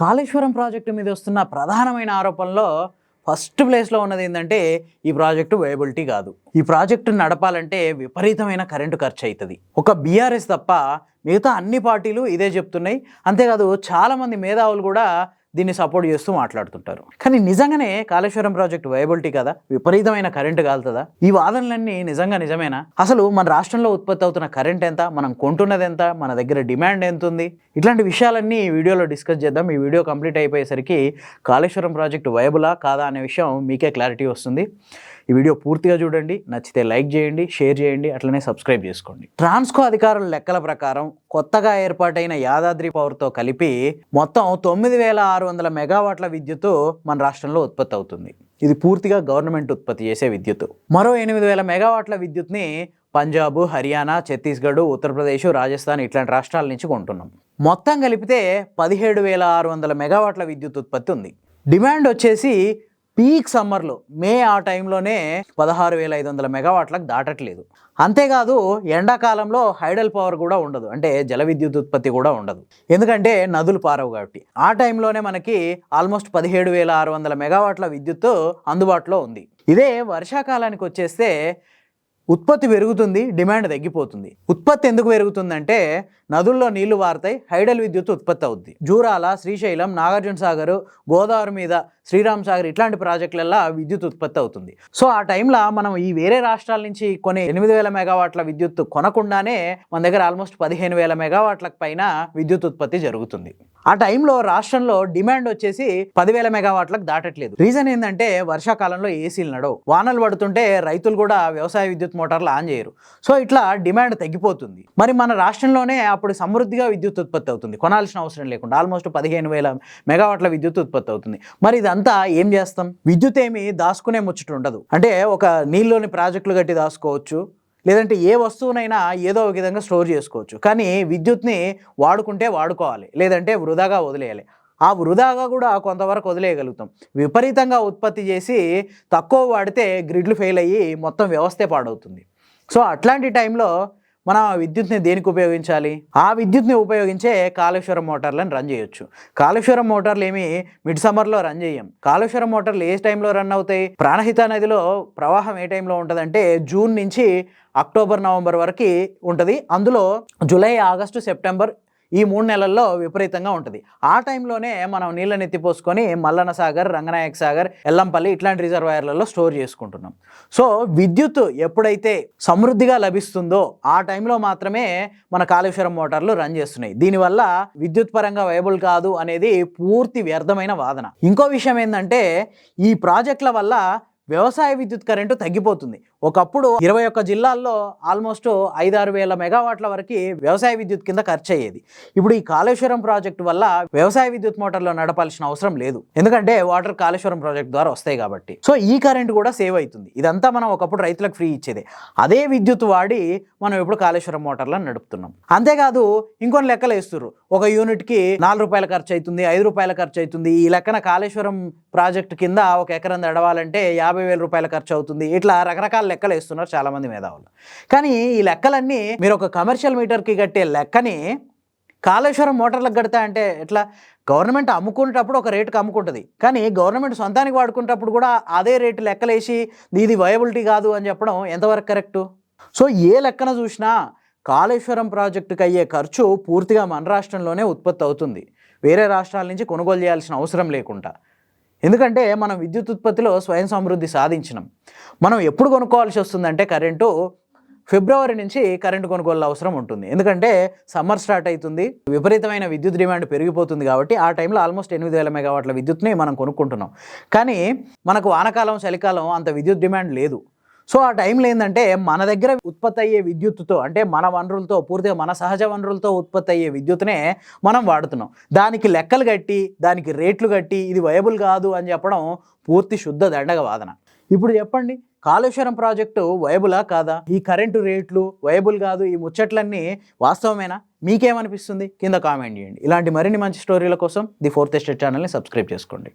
Kaleshwaram project మీద వస్తున్న ప్రధానమైన ఆరోపణలో ఫస్ట్ ప్లేస్లో ఉన్నది ఏంటంటే ఈ ప్రాజెక్టు వేయబిలిటీ కాదు. ఈ ప్రాజెక్టు నడపాలంటే విపరీతమైన కరెంటు ఖర్చు అవుతుంది ఒక బీఆర్ఎస్ తప్ప మిగతా అన్ని పార్టీలు ఇదే చెప్తున్నాయి. అంతేకాదు చాలామంది మేధావులు కూడా దీన్ని సపోర్ట్ చేస్తూ మాట్లాడుతుంటారు. కానీ నిజంగానే కాళేశ్వరం ప్రాజెక్ట్ వయబిలిటీ కదా? విపరీతమైన కరెంటు కాలుతుందా? ఈ వాదనలన్నీ నిజంగా నిజమేనా? అసలు మన రాష్ట్రంలో ఉత్పత్తి అవుతున్న కరెంట్ ఎంత? మనం కొంటున్నది ఎంత? మన దగ్గర డిమాండ్ ఎంత ఉంది? ఇట్లాంటి విషయాలన్నీ ఈ వీడియోలో డిస్కస్ చేద్దాం. ఈ వీడియో కంప్లీట్ అయిపోయేసరికి కాళేశ్వరం ప్రాజెక్ట్ వయబులా కాదా అనే విషయం మీకే క్లారిటీ వస్తుంది. ఈ వీడియో పూర్తిగా చూడండి నచ్చితే లైక్ చేయండి షేర్ చేయండి అట్లనే సబ్స్క్రైబ్ చేసుకోండి. ట్రాన్స్కో అధికారుల లెక్కల ప్రకారం కొత్తగా ఏర్పాటైన యాదాద్రి పవర్తో కలిపి మొత్తం తొమ్మిది వేల ఆరు వందల మెగావాట్ల విద్యుత్ మన రాష్ట్రంలో ఉత్పత్తి అవుతుంది. ఇది పూర్తిగా గవర్నమెంట్ ఉత్పత్తి చేసే విద్యుత్ మరో ఎనిమిది వేల మెగావాట్ల విద్యుత్ని పంజాబ్ హర్యానా ఛత్తీస్గఢ్ ఉత్తరప్రదేశ్ రాజస్థాన్ ఇట్లాంటి రాష్ట్రాల నుంచి కొంటున్నాం. మొత్తం కలిపితే పదిహేడు వేల ఆరు వందల మెగావాట్ల విద్యుత్ ఉత్పత్తి ఉంది. డిమాండ్ వచ్చేసి పీక్ సమ్మర్లో మే ఆ టైంలోనే పదహారు వేల ఐదు వందల మెగావాట్లకు దాటట్లేదు. అంతేకాదు ఎండాకాలంలో హైడల్ పవర్ కూడా ఉండదు. అంటే జల విద్యుత్ ఉత్పత్తి కూడా ఉండదు. ఎందుకంటే నదులు పారవు కాబట్టి. ఆ టైంలోనే మనకి ఆల్మోస్ట్ పదిహేడు వేల ఆరు వందల మెగావాట్ల విద్యుత్ అందుబాటులో ఉంది. ఇదే వర్షాకాలానికి వచ్చేస్తే ఉత్పత్తి పెరుగుతుంది డిమాండ్ తగ్గిపోతుంది. ఉత్పత్తి ఎందుకు పెరుగుతుందంటే నదుల్లో నీళ్ళు వారుతాయి హైడల్ విద్యుత్ ఉత్పత్తి అవుద్ది. జూరాల శ్రీశైలం నాగార్జున సాగర్ గోదావరి మీద శ్రీరామ్ సాగర్ ఇట్లాంటి ప్రాజెక్టులల్లో విద్యుత్ ఉత్పత్తి అవుతుంది. సో ఆ టైంలో మనం ఈ వేరే రాష్ట్రాల నుంచి కొన్ని ఎనిమిది వేల మెగావాట్ల విద్యుత్ కొనకుండానే మన దగ్గర ఆల్మోస్ట్ పదిహేను వేల మెగావాట్లకు పైన విద్యుత్ ఉత్పత్తి జరుగుతుంది. ఆ టైంలో రాష్ట్రంలో డిమాండ్ వచ్చేసి పదివేల మెగావాట్లకు దాటట్లేదు. రీజన్ ఏంటంటే వర్షాకాలంలో ఏసీలు నడవు. వానలు పడుతుంటే రైతులు కూడా వ్యవసాయ విద్యుత్ మోటార్లు ఆన్ చేయరు. సో ఇట్లా డిమాండ్ తగ్గిపోతుంది. మరి మన రాష్ట్రంలోనే అప్పుడు సమృద్ధిగా విద్యుత్ ఉత్పత్తి అవుతుంది. కొనాల్సిన అవసరం లేకుండా ఆల్మోస్ట్ పదిహేను వేల మెగావాట్ల విద్యుత్ ఉత్పత్తి అవుతుంది. మరి ఇదంతా ఏం చేస్తాం? విద్యుత్ ఏమి దాచుకునే ముచ్చట ఉండదు. అంటే ఒక నీళ్ళలోని ప్రాజెక్టులు కట్టి దాచుకోవచ్చు. లేదంటే ఏ వస్తువునైనా ఏదో ఒక విధంగా స్టోర్ చేసుకోవచ్చు. కానీ విద్యుత్ని వాడుకుంటే వాడుకోవాలి. లేదంటే వృధాగా వదిలేయాలి. ఆ వృధాగా కూడా కొంతవరకు వదిలేయగలుగుతాం. విపరీతంగా ఉత్పత్తి చేసి తక్కువ వాడితే గ్రిడ్లు ఫెయిల్ అయ్యి మొత్తం వ్యవస్థే పాడవుతుంది. సో అట్లాంటి టైంలో మనం ఆ విద్యుత్ని దేనికి ఉపయోగించాలి? ఆ విద్యుత్ని ఉపయోగించే కాళేశ్వరం మోటార్లను రన్ చేయొచ్చు. కాళేశ్వరం మోటార్లు ఏమి మిడ్ సమ్మర్లో రన్ చేయం. కాళేశ్వరం మోటార్లు ఏ టైంలో రన్ అవుతాయి? ప్రాణహిత నదిలో ప్రవాహం ఏ టైంలో ఉంటుందంటే జూన్ నుంచి అక్టోబర్ నవంబర్ వరకు ఉంటుంది. అందులో జూలై ఆగస్టు సెప్టెంబర్ ఈ మూడు నెలల్లో విపరీతంగా ఉంటుంది. ఆ టైంలోనే మనం నీళ్ళని ఎత్తిపోసుకొని మల్లన సాగర్ రంగనాయక సాగర్ ఎల్లంపల్లి ఇట్లాంటి రిజర్వాయర్లలో స్టోర్ చేసుకుంటున్నాం. సో విద్యుత్ ఎప్పుడైతే సమృద్ధిగా లభిస్తుందో ఆ టైంలో మాత్రమే మన కాళేశ్వరం మోటార్లు రన్ చేస్తున్నాయి. దీనివల్ల విద్యుత్ పరంగా వైబుల్ కాదు అనేది పూర్తి వ్యర్థమైన వాదన. ఇంకో విషయం ఏంటంటే ఈ ప్రాజెక్టుల వల్ల వ్యవసాయ విద్యుత్ కరెంటు తగ్గిపోతుంది. ఒకప్పుడు ఇరవై ఒక్క జిల్లాల్లో ఆల్మోస్ట్ ఐదారు వేల మెగావాట్ల వరకు వ్యవసాయ విద్యుత్ కింద ఖర్చు అయ్యేది ఇప్పుడు ఈ కాళేశ్వరం ప్రాజెక్టు వల్ల వ్యవసాయ విద్యుత్ మోటార్లు నడపాల్సిన అవసరం లేదు. ఎందుకంటే వాటర్ కాళేశ్వరం ప్రాజెక్ట్ ద్వారా వస్తాయి కాబట్టి. సో ఈ కరెంట్ కూడా సేవ్ అవుతుంది. ఇదంతా మనం ఒకప్పుడు రైతులకు ఫ్రీ ఇచ్చేదే. అదే విద్యుత్ వాడి మనం ఇప్పుడు కాళేశ్వరం మోటార్లను నడుపుతున్నాం. అంతేకాదు ఇంకొన్ని లెక్కలు వేస్తున్నారు ఒక యూనిట్కి నాలుగు రూపాయల ఖర్చు అవుతుంది ఐదు రూపాయల ఖర్చు అవుతుంది ఈ లెక్కన కాళేశ్వరం ప్రాజెక్టు కింద ఒక ఎకరం నడవాలంటే యాభై వేల రూపాయల ఖర్చు అవుతుంది ఇట్లా రకరకాల లెక్కలు వేస్తున్నారు చాలామంది మేధావులు. కానీ ఈ లెక్కలన్నీ మీరు ఒక కమర్షియల్ మీటర్కి కట్టే లెక్కని కాళేశ్వరం మోటార్లకు కడతా అంటే ఎట్లా? గవర్నమెంట్ అమ్ముకునేటప్పుడు ఒక రేటుకి అమ్ముకుంటుంది. కానీ గవర్నమెంట్ సొంతానికి వాడుకునేటప్పుడు కూడా అదే రేటు లెక్కలేసి ఇది వయబిలిటీ కాదు అని చెప్పడం ఎంతవరకు కరెక్టు సో ఏ లెక్కన చూసినా కాళేశ్వరం ప్రాజెక్టుకి అయ్యే ఖర్చు పూర్తిగా మన రాష్ట్రంలోనే ఉత్పత్తి అవుతుంది. వేరే రాష్ట్రాల నుంచి కొనుగోలు చేయాల్సిన అవసరం లేకుండా. ఎందుకంటే మనం విద్యుత్ ఉత్పత్తిలో స్వయం సమృద్ధి సాధించినాం. మనం ఎప్పుడు కొనుక్కోవాల్సి వస్తుందంటే కరెంటు ఫిబ్రవరి నుంచి కరెంటు కొనుగోలు అవసరం ఉంటుంది. ఎందుకంటే సమ్మర్ స్టార్ట్ అవుతుంది విపరీతమైన విద్యుత్ డిమాండ్ పెరిగిపోతుంది కాబట్టి ఆ టైంలో ఆల్మోస్ట్ ఎనిమిది వేల మెగావాట్ల విద్యుత్ని మనం కొనుక్కుంటున్నాం. కానీ మనకు వానకాలం చలికాలం అంత విద్యుత్ డిమాండ్ లేదు. సో ఆ టైంలో ఏంటంటే మన దగ్గర ఉత్పత్తి అయ్యే విద్యుత్తుతో అంటే మన వనరులతో పూర్తిగా మన సహజ వనరులతో ఉత్పత్తి అయ్యే విద్యుత్నే మనం వాడుతున్నాం. దానికి లెక్కలు కట్టి దానికి రేట్లు కట్టి ఇది వయబుల్ కాదు అని చెప్పడం పూర్తి శుద్ధ దండగ వాదన. ఇప్పుడు చెప్పండి కాళేశ్వరం ప్రాజెక్టు వయబులా కాదా? ఈ కరెంటు రేట్లు వయబుల్ కాదు ఈ ముచ్చట్లన్నీ వాస్తవమేనా? మీకేమనిపిస్తుంది? కింద కామెంట్ చేయండి. ఇలాంటి మరిన్ని మంచి స్టోరీల కోసం ది ఫోర్త్ ఎస్టేట్ ఛానల్ని సబ్స్క్రైబ్ చేసుకోండి.